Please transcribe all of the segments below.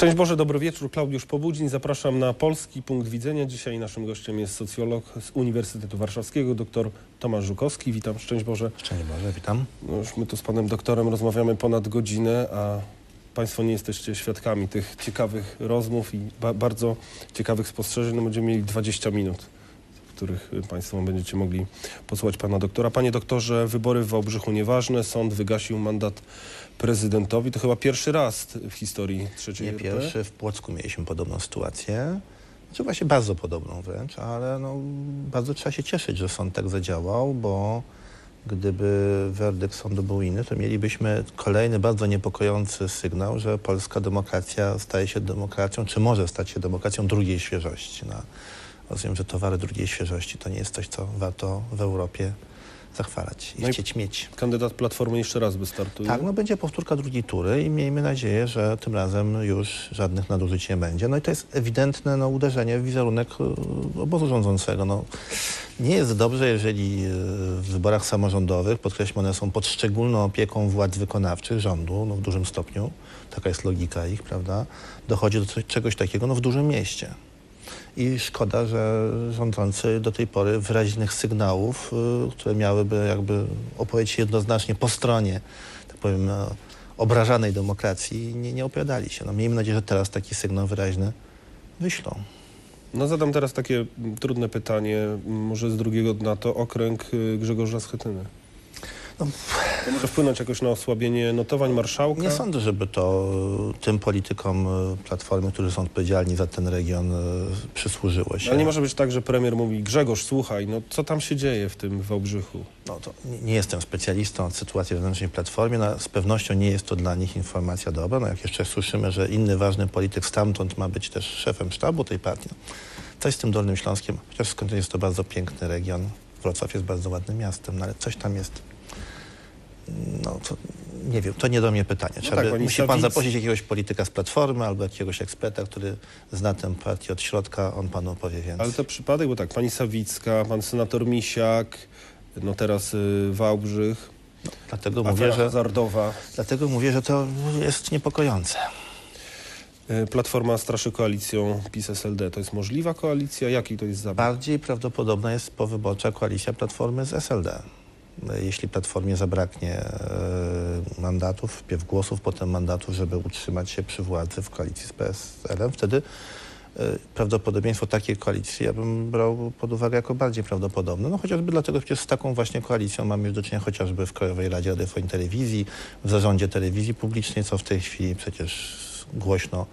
Szczęść Boże, dobry wieczór. Klaudiusz Pobudziń. Zapraszam na Polski Punkt Widzenia. Dzisiaj naszym gościem jest socjolog z Uniwersytetu Warszawskiego, dr Tomasz Żukowski. Witam, szczęść Boże. Szczęść Boże, witam. No już my tu z panem doktorem rozmawiamy ponad godzinę, a państwo nie jesteście świadkami tych ciekawych rozmów i ba bardzo ciekawych spostrzeżeń. No będziemy mieli 20 minut, których y, państwo będziecie mogli posłuchać pana doktora. Panie doktorze, wybory w Wałbrzychu nieważne. Sąd wygasił mandat prezydentowi. To chyba pierwszy raz w historii trzeciej Nie RP. pierwszy, w Płocku mieliśmy podobną sytuację. Znaczy właśnie bardzo podobną wręcz, ale no, bardzo trzeba się cieszyć, że sąd tak zadziałał, bo gdyby werdykt sądu był inny, to mielibyśmy kolejny bardzo niepokojący sygnał, że polska demokracja staje się demokracją, czy może stać się demokracją drugiej świeżości. No, rozumiem, że towary drugiej świeżości to nie jest coś, co warto w Europie zachwalać i No i- chcieć mieć. Kandydat Platformy jeszcze raz wystartuje. Tak, no będzie powtórka drugiej tury i miejmy nadzieję, że tym razem już żadnych nadużyć nie będzie. No i to jest ewidentne no, uderzenie w wizerunek e, obozu rządzącego. No, nie jest dobrze, jeżeli e, w wyborach samorządowych, podkreślmy, one są pod szczególną opieką władz wykonawczych, rządu, no, w dużym stopniu, taka jest logika ich, prawda, dochodzi do czegoś takiego no, w dużym mieście. I szkoda, że rządzący do tej pory wyraźnych sygnałów, y, które miałyby jakby opowiedzieć jednoznacznie po stronie, tak powiem, no, obrażanej demokracji, nie, nie opowiadali się. No, miejmy nadzieję, że teraz taki sygnał wyraźny wyślą. No zadam teraz takie trudne pytanie, może z drugiego dna, to okręg y, Grzegorza Schetyny. To może wpłynąć jakoś na osłabienie notowań marszałka? Nie sądzę, żeby to y, tym politykom y, Platformy, którzy są odpowiedzialni za ten region, y, przysłużyło się. Ale nie może być tak, że premier mówi, Grzegorz, słuchaj, no co tam się dzieje w tym Wałbrzychu? No to nie, jestem specjalistą od sytuacji wewnętrznej Platformie. No, z pewnością nie jest to dla nich informacja dobra. No, jak jeszcze słyszymy, że inny ważny polityk stamtąd ma być też szefem sztabu tej partii. No, coś z tym Dolnym Śląskiem, chociaż skąd jest to bardzo piękny region. Wrocław jest bardzo ładnym miastem, no ale coś tam jest. No to nie wiem, to nie do mnie pytanie. Trzeba tak, by, pani musi pan zaprosić jakiegoś polityka z Platformy albo jakiegoś eksperta, który zna tę partię od środka, on panu opowie więcej. Ale to przypadek, bo tak, pani Sawicka, pan senator Misiak, no teraz y, Wałbrzych, Dlatego afera mówię, że, hazardowa. dlatego mówię, że to jest niepokojące. Y, Platforma straszy koalicją PiS-SLD. To jest możliwa koalicja? Jaki to jest zabieg? Bardziej prawdopodobna jest powyborcza koalicja Platformy z SLD. Jeśli Platformie zabraknie e, mandatów, wpierw głosów, potem mandatów, żeby utrzymać się przy władzy w koalicji z PSL-em, wtedy e, prawdopodobieństwo takiej koalicji ja bym brał pod uwagę jako bardziej prawdopodobne. No chociażby dlatego, że z taką właśnie koalicją mamy już do czynienia chociażby w Krajowej Radzie Radiofonii Telewizji, w zarządzie telewizji publicznej, co w tej chwili przecież głośno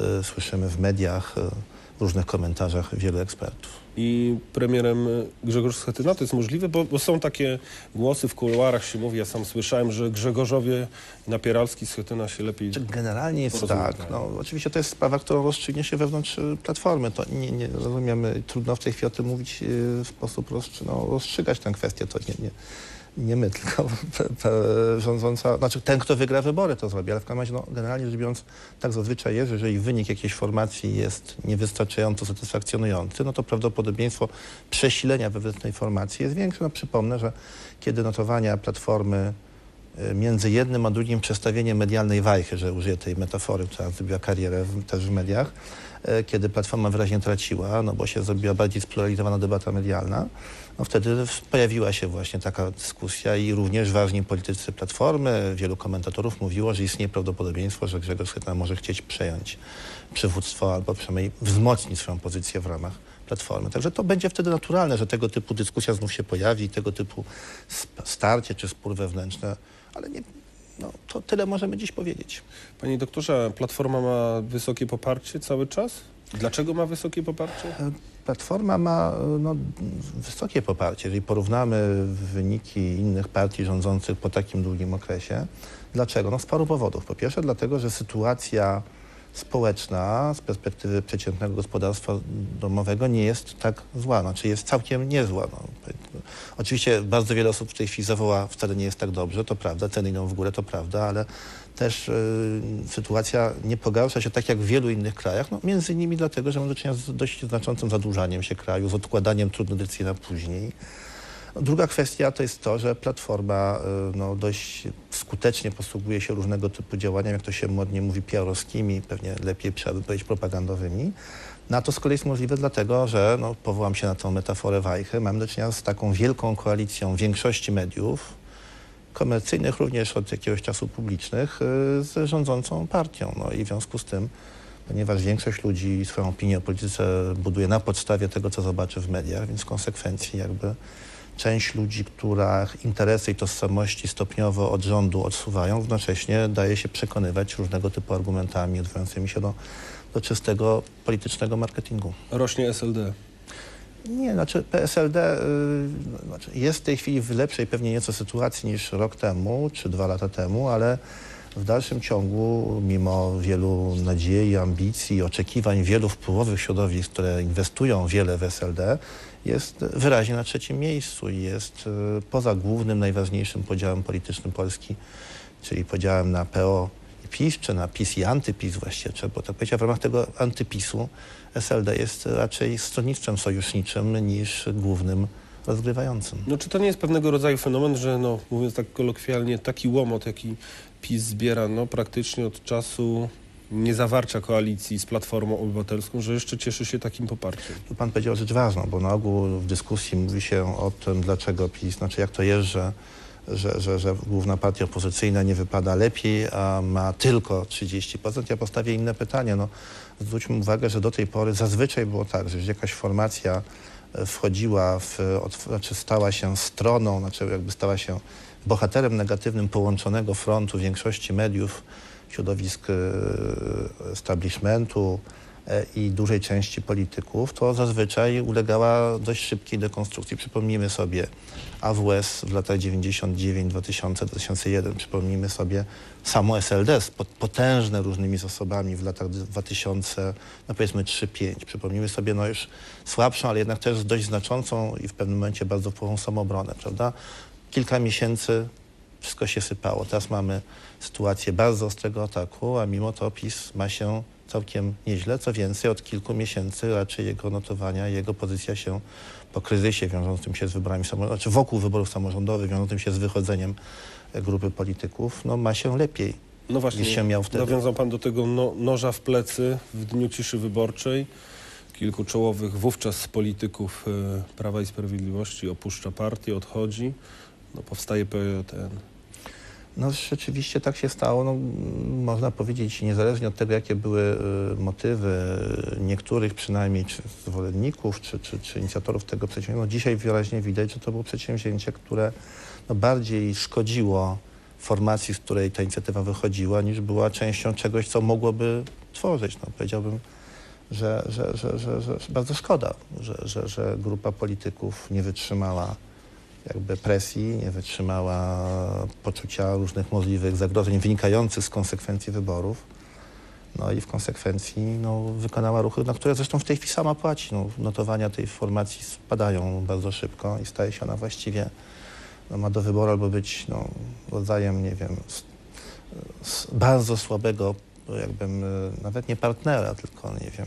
e, słyszymy w mediach, w różnych komentarzach wielu ekspertów. I premierem Grzegorz Schetyna to jest możliwe? Bo, bo są takie głosy w kuluarach się mówi, ja sam słyszałem, że Grzegorzowie Napieralski Schetyna się lepiej... Generalnie jest tak. No, oczywiście to jest sprawa, którą rozstrzygnie się wewnątrz y, Platformy. To nie, nie rozumiemy, trudno w tej chwili o tym mówić y, w sposób rozstrzy, no, rozstrzygać tę kwestię. To nie, nie, nie my, tylko rządząca, znaczy ten, kto wygra wybory to zrobi, ale w każdym razie, no, generalnie rzecz biorąc, tak zazwyczaj jest, że jeżeli wynik jakiejś formacji jest niewystarczająco satysfakcjonujący, no to prawdopodobieństwo przesilenia wewnętrznej formacji jest większe. No, przypomnę, że kiedy notowania Platformy między jednym a drugim przestawieniem medialnej wajchy, że użyję tej metafory, która zrobiła karierę w, też w mediach, e, kiedy Platforma wyraźnie traciła, no bo się zrobiła bardziej spluralizowana debata medialna, no wtedy pojawiła się właśnie taka dyskusja i również ważni politycy Platformy, wielu komentatorów mówiło, że istnieje prawdopodobieństwo, że Grzegorz Schetyna może chcieć przejąć przywództwo albo przynajmniej wzmocnić swoją pozycję w ramach Platformy. Także to będzie wtedy naturalne, że tego typu dyskusja znów się pojawi, tego typu starcie czy spór wewnętrzny, ale nie, no, to tyle możemy dziś powiedzieć. Panie doktorze, Platforma ma wysokie poparcie cały czas? Dlaczego ma wysokie poparcie? E, Platforma ma e, no, wysokie poparcie. Jeżeli porównamy wyniki innych partii rządzących po takim długim okresie. Dlaczego? No z paru powodów. Po pierwsze dlatego, że sytuacja społeczna z perspektywy przeciętnego gospodarstwa domowego nie jest tak zła, znaczy jest całkiem niezła. No. Oczywiście bardzo wiele osób w tej chwili zawoła, wcale nie jest tak dobrze, to prawda, ceny idą w górę, to prawda, ale też y, sytuacja nie pogarsza się tak jak w wielu innych krajach, no, między innymi dlatego, że mamy do czynienia z dość znaczącym zadłużaniem się kraju, z odkładaniem trudnych decyzji na później. Druga kwestia to jest to, że Platforma y, no, dość skutecznie posługuje się różnego typu działaniami, jak to się modnie mówi, PR-owskimi, pewnie lepiej trzeba by powiedzieć propagandowymi. No, to z kolei jest możliwe dlatego, że, no, powołam się na tą metaforę Wajchy, mamy do czynienia z taką wielką koalicją większości mediów, komercyjnych, również od jakiegoś czasu publicznych, y, z rządzącą partią. No i w związku z tym, ponieważ większość ludzi swoją opinię o polityce buduje na podstawie tego, co zobaczy w mediach, więc w konsekwencji jakby część ludzi, która interesy i tożsamości stopniowo od rządu odsuwają, równocześnie daje się przekonywać różnego typu argumentami odwołującymi się do, do czystego politycznego marketingu. Rośnie SLD. Nie, znaczy PSLD y, znaczy jest w tej chwili w lepszej pewnie nieco sytuacji niż rok temu czy dwa lata temu, ale w dalszym ciągu, mimo wielu nadziei, ambicji, oczekiwań wielu wpływowych środowisk, które inwestują wiele w SLD, jest wyraźnie na trzecim miejscu i jest y, poza głównym, najważniejszym podziałem politycznym Polski, czyli podziałem na PO i PiS, czy na PiS i antyPiS właściwie, trzeba było tak powiedzieć, a w ramach tego antyPiSu SLD jest raczej stronnictwem sojuszniczym niż głównym rozgrywającym. No czy to nie jest pewnego rodzaju fenomen, że no, mówiąc tak kolokwialnie, taki łomot, jaki PiS zbiera no, praktycznie od czasu niezawarcia koalicji z Platformą Obywatelską, że jeszcze cieszy się takim poparciem? Tu pan powiedział rzecz ważną, bo na ogół w dyskusji mówi się o tym, dlaczego PiS, znaczy jak to jest, że, że, że, że główna partia opozycyjna nie wypada lepiej, a ma tylko 30%. Ja postawię inne pytanie. No, zwróćmy uwagę, że do tej pory zazwyczaj było tak, że jakaś formacja wchodziła, w, znaczy stała się stroną, znaczy jakby stała się bohaterem negatywnym połączonego frontu większości mediów, środowisk e, establishmentu i dużej części polityków, to zazwyczaj ulegała dość szybkiej dekonstrukcji. Przypomnijmy sobie AWS w latach 99, 2000, 2001. Przypomnijmy sobie samo SLD potężne różnymi zasobami w latach 2000, no powiedzmy 3-5. Przypomnijmy sobie no już słabszą, ale jednak też dość znaczącą i w pewnym momencie bardzo wpływową samoobronę, prawda? Kilka miesięcy wszystko się sypało. Teraz mamy sytuację bardzo ostrego ataku, a mimo to PiS ma się całkiem nieźle. Co więcej, od kilku miesięcy raczej jego notowania, jego pozycja się po kryzysie wiążącym się z wyborami samorządowymi, znaczy wokół wyborów samorządowych, wiążącym się z wychodzeniem e, grupy polityków, no ma się lepiej No właśnie, niż się miał wtedy. nawiązał pan do tego no, noża w plecy w dniu ciszy wyborczej. Kilku czołowych wówczas polityków e, Prawa i Sprawiedliwości opuszcza partię, odchodzi. No, powstaje PJN. No rzeczywiście tak się stało. No, można powiedzieć, niezależnie od tego, jakie były y, motywy niektórych przynajmniej czy zwolenników, czy, czy, czy inicjatorów tego przedsięwzięcia, no dzisiaj wyraźnie widać, że to było przedsięwzięcie, które no, bardziej szkodziło formacji, z której ta inicjatywa wychodziła, niż była częścią czegoś, co mogłoby tworzyć. No, powiedziałbym, że, że, że, że, że bardzo szkoda, że, że, że grupa polityków nie wytrzymała jakby presji, nie wytrzymała poczucia różnych możliwych zagrożeń wynikających z konsekwencji wyborów. No i w konsekwencji no, wykonała ruchy, na które zresztą w tej chwili sama płaci. No, notowania tej formacji spadają bardzo szybko i staje się ona właściwie, no, ma do wyboru albo być no, rodzajem, nie wiem, s- s- bardzo słabego, jakbym, y, nawet nie partnera, tylko nie wiem,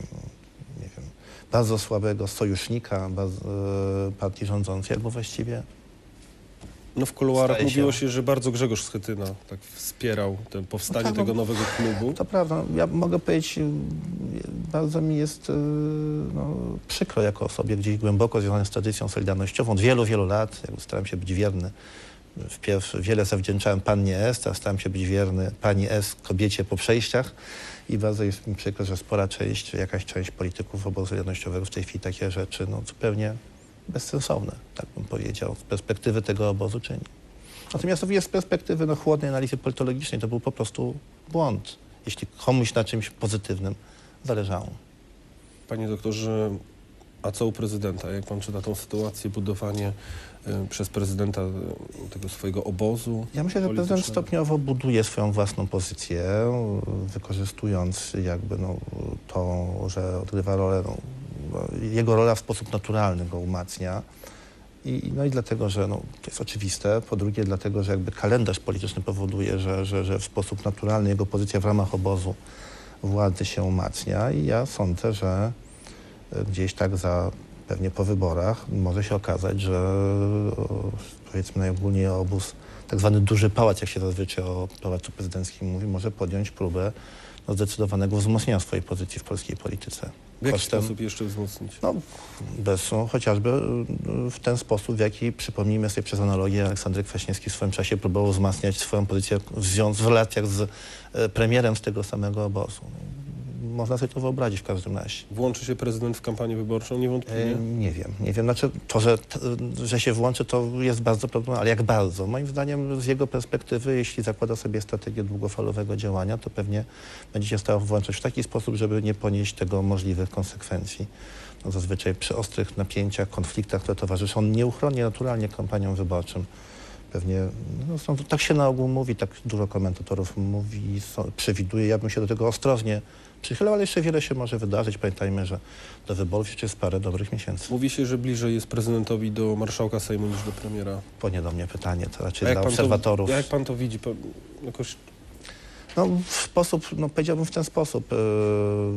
nie wiem, bardzo słabego sojusznika bardzo, y, partii rządzącej, albo właściwie No w kuluarach Staje mówiło się, że bardzo Grzegorz Schetyna tak wspierał te powstanie No tak, tego nowego klubu. To prawda. Ja mogę powiedzieć, y, bardzo mi jest y, no, przykro jako osobie gdzieś głęboko związanej z tradycją solidarnościową. Od wielu, wielu lat jakby starałem się być wierny. Wpierw wiele zawdzięczałem pannie S, teraz staram się być wierny pani S, kobiecie po przejściach. I bardzo jest mi przykro, że spora część, jakaś część polityków obozu solidarnościowego w tej chwili takie rzeczy no, zupełnie bezsensowne, tak bym powiedział, z perspektywy tego obozu czyni. Natomiast z perspektywy no, chłodnej analizy politologicznej to był po prostu błąd, jeśli komuś na czymś pozytywnym zależało. Panie doktorze, a co u prezydenta? Jak pan czyta tą sytuację, budowanie e, przez prezydenta e, tego swojego obozu? Ja myślę, że prezydent stopniowo buduje swoją własną pozycję, wykorzystując jakby no, to, że odgrywa rolę, no, jego rola w sposób naturalny go umacnia. I, no i dlatego, że no, to jest oczywiste. Po drugie, dlatego, że jakby kalendarz polityczny powoduje, że, że, że w sposób naturalny jego pozycja w ramach obozu władzy się umacnia i ja sądzę, że e, gdzieś tak za pewnie po wyborach może się okazać, że o, powiedzmy najogólniej obóz, tak zwany duży pałac, jak się zazwyczaj o pałacu prezydenckim mówi, może podjąć próbę no, zdecydowanego wzmocnienia swojej pozycji w polskiej polityce. W jaki Kosztem- sposób jeszcze wzmocnić? no, bez, no, chociażby y, w ten sposób, w jaki, przypomnijmy sobie przez analogię, Aleksander Kwaśniewski w swoim czasie próbował wzmacniać swoją pozycję w, związ- w relacjach z e, premierem z tego samego obozu. Można sobie to wyobrazić w każdym razie. Włączy się prezydent w kampanię wyborczą? E, Niewątpliwie. nie wiem, nie wiem. Znaczy, to, że, że się włączy, to jest bardzo problematyczne, ale jak bardzo? Moim zdaniem z jego perspektywy, jeśli zakłada sobie strategię długofalowego działania, to pewnie będzie się starał włączać w taki sposób, żeby nie ponieść tego możliwych konsekwencji. No, zazwyczaj przy ostrych napięciach, konfliktach, które towarzyszą nieuchronnie, naturalnie kampaniom wyborczym. Pewnie, no, są, tak się na ogół mówi, tak dużo komentatorów mówi, są, przewiduje. Ja bym się do tego ostrożnie przychylał, ale jeszcze wiele się może wydarzyć. Pamiętajmy, że do wyborów jeszcze jest parę dobrych miesięcy. Mówi się, że bliżej jest prezydentowi do marszałka Sejmu niż do premiera. Płynie do mnie pytanie, to raczej dla obserwatorów. to, jak pan to widzi? Pan, jakoś No, w sposób, no powiedziałbym w ten sposób. e,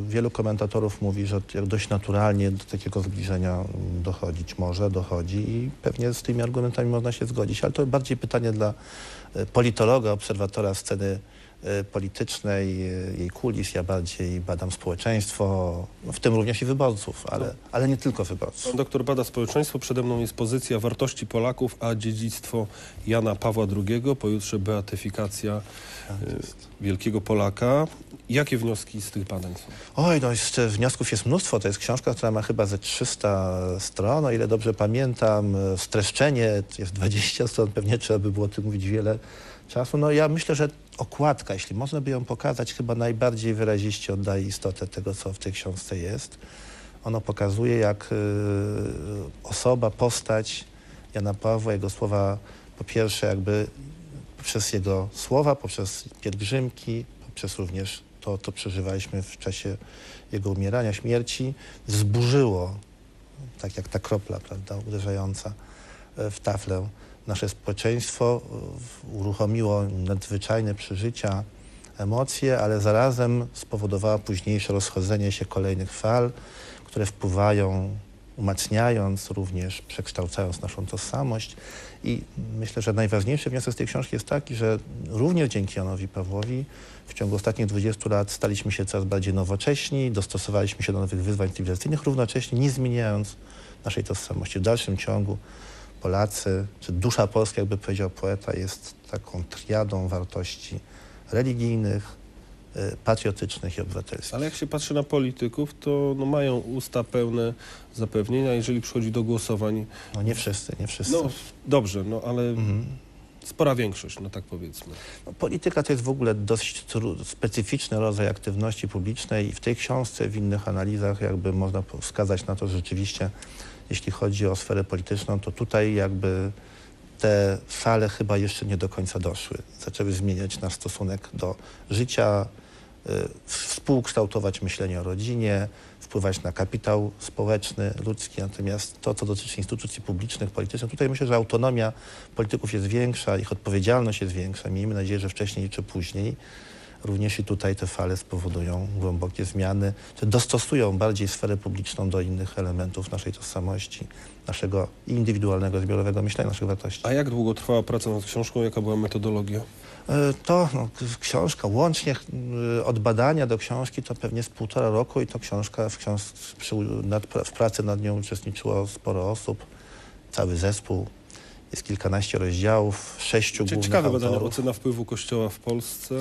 wielu komentatorów mówi, że dość naturalnie do takiego zbliżenia dochodzić może, dochodzi i pewnie z tymi argumentami można się zgodzić, ale to bardziej pytanie dla e, politologa, obserwatora sceny politycznej, e, jej kulis. Ja bardziej badam społeczeństwo, no, w tym również i wyborców, ale, No. ale nie tylko wyborców. Pan doktor bada społeczeństwo, przede mną jest pozycja wartości Polaków, a dziedzictwo Jana Pawła II, pojutrze beatyfikacja Tak y, wielkiego Polaka. Jakie wnioski z tych badań są? Oj, no jeszcze wniosków jest mnóstwo. To jest książka, która ma chyba ze 300 stron, o ile dobrze pamiętam. Streszczenie jest 20 stron, pewnie trzeba by było o tym mówić wiele czasu. No ja myślę, że okładka, jeśli można by ją pokazać, chyba najbardziej wyraziście oddaje istotę tego, co w tej książce jest. Ono pokazuje, jak y, osoba, postać Jana Pawła, jego słowa, po pierwsze jakby poprzez jego słowa, poprzez pielgrzymki, poprzez również to, co przeżywaliśmy w czasie jego umierania, śmierci, wzburzyło, tak jak ta kropla, prawda, uderzająca e, w taflę, nasze społeczeństwo, uruchomiło nadzwyczajne przeżycia, emocje, ale zarazem spowodowała późniejsze rozchodzenie się kolejnych fal, które wpływają, umacniając również, przekształcając naszą tożsamość. I myślę, że najważniejszy wniosek z tej książki jest taki, że również dzięki Janowi Pawłowi w ciągu ostatnich 20 lat staliśmy się coraz bardziej nowocześni, dostosowaliśmy się do nowych wyzwań cywilizacyjnych, równocześnie nie zmieniając naszej tożsamości. W dalszym ciągu Polacy, czy dusza polska, jakby powiedział poeta, jest taką triadą wartości religijnych, y, patriotycznych i obywatelskich. Ale jak się patrzy na polityków, to no, mają usta pełne zapewnień, a jeżeli przychodzi do głosowań, No nie wszyscy, nie wszyscy. no dobrze, no ale Mhm. spora większość, no tak powiedzmy. No, polityka to jest w ogóle dość specyficzny rodzaj aktywności publicznej i w tej książce, w innych analizach jakby można wskazać na to, że rzeczywiście jeśli chodzi o sferę polityczną, to tutaj jakby te fale chyba jeszcze nie do końca doszły. Zaczęły zmieniać nasz stosunek do życia, y, współkształtować myślenie o rodzinie, wpływać na kapitał społeczny, ludzki. Natomiast to, co dotyczy instytucji publicznych, politycznych, tutaj myślę, że autonomia polityków jest większa, ich odpowiedzialność jest większa. Miejmy nadzieję, że wcześniej czy później również i tutaj te fale spowodują głębokie zmiany, czy dostosują bardziej sferę publiczną do innych elementów naszej tożsamości, naszego indywidualnego, zbiorowego myślenia, naszych wartości. A jak długo trwała praca nad książką, jaka była metodologia? E, To no, książka, łącznie y, od badania do książki to pewnie z półtora roku i to książka, w, książ przy, nad, w pracy nad nią uczestniczyło sporo osób, cały zespół. Jest kilkanaście rozdziałów, sześciu Cie- głównych Ciekawe badanie, autorów. ocena wpływu Kościoła w Polsce,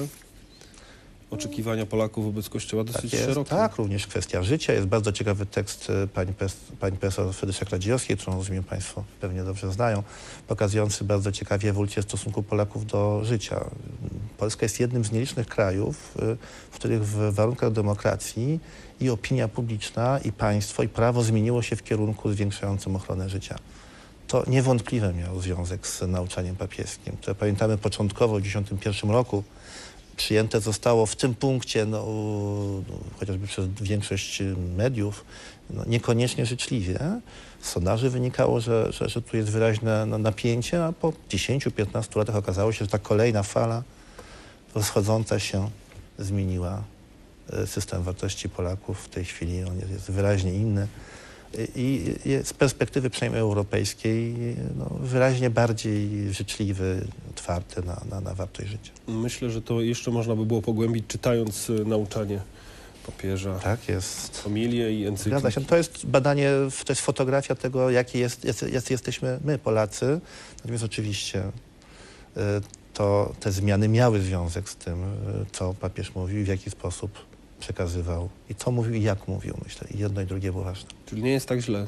oczekiwania Polaków wobec Kościoła dosyć Tak, jest, szerokie. tak, również kwestia życia. Jest bardzo ciekawy tekst e, pani, pani profesor Frydyszek Radziejowskiej, którą rozumiem Państwo pewnie dobrze znają, pokazujący bardzo ciekawie ewolucję stosunku Polaków do życia. Polska jest jednym z nielicznych krajów, e, w których w warunkach demokracji i opinia publiczna, i państwo, i prawo zmieniło się w kierunku zwiększającym ochronę życia. To niewątpliwie miało związek z nauczaniem papieskim, które pamiętamy początkowo w 1991 roku przyjęte zostało w tym punkcie, no, u- chociażby przez większość y, mediów, no, niekoniecznie życzliwie. Z sondaży wynikało, że, że, że tu jest wyraźne no, napięcie, a po 10-15 latach okazało się, że ta kolejna fala rozchodząca się zmieniła y, system wartości Polaków. W tej chwili on jest wyraźnie inny. I i z perspektywy przynajmniej europejskiej no, wyraźnie bardziej życzliwy, otwarty na, na, na wartość życia. Myślę, że to jeszcze można by było pogłębić, czytając y, nauczanie papieża, Tak jest. homilię i Zgadza encykliki. się. To jest badanie, to jest fotografia tego, jaki jest, jacy jesteśmy my, Polacy. Natomiast oczywiście y, to te zmiany miały związek z tym, y, co papież mówił, w jaki sposób przekazywał i co mówił i jak mówił, myślę. I jedno i drugie było ważne. Czyli nie jest tak źle.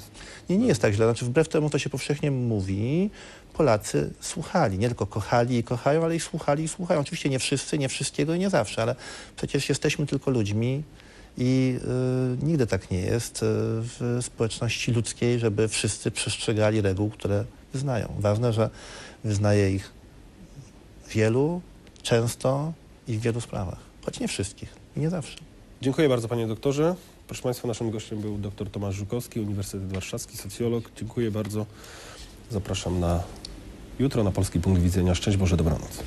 Nie, nie jest tak źle. Znaczy, wbrew temu, co się powszechnie mówi, Polacy słuchali. Nie tylko kochali i kochają, ale i słuchali i słuchają. Oczywiście nie wszyscy, nie wszystkiego i nie zawsze, ale przecież jesteśmy tylko ludźmi i y, nigdy tak nie jest y, w społeczności ludzkiej, żeby wszyscy przestrzegali reguł, które wyznają. Ważne, że wyznaje ich wielu, często i w wielu sprawach. Choć nie wszystkich i nie zawsze. Dziękuję bardzo panie doktorze. Proszę państwa, naszym gościem był dr Tomasz Żukowski, Uniwersytet Warszawski, socjolog. Dziękuję bardzo. Zapraszam na jutro na Polski Punkt Widzenia. Szczęść Boże, dobranoc.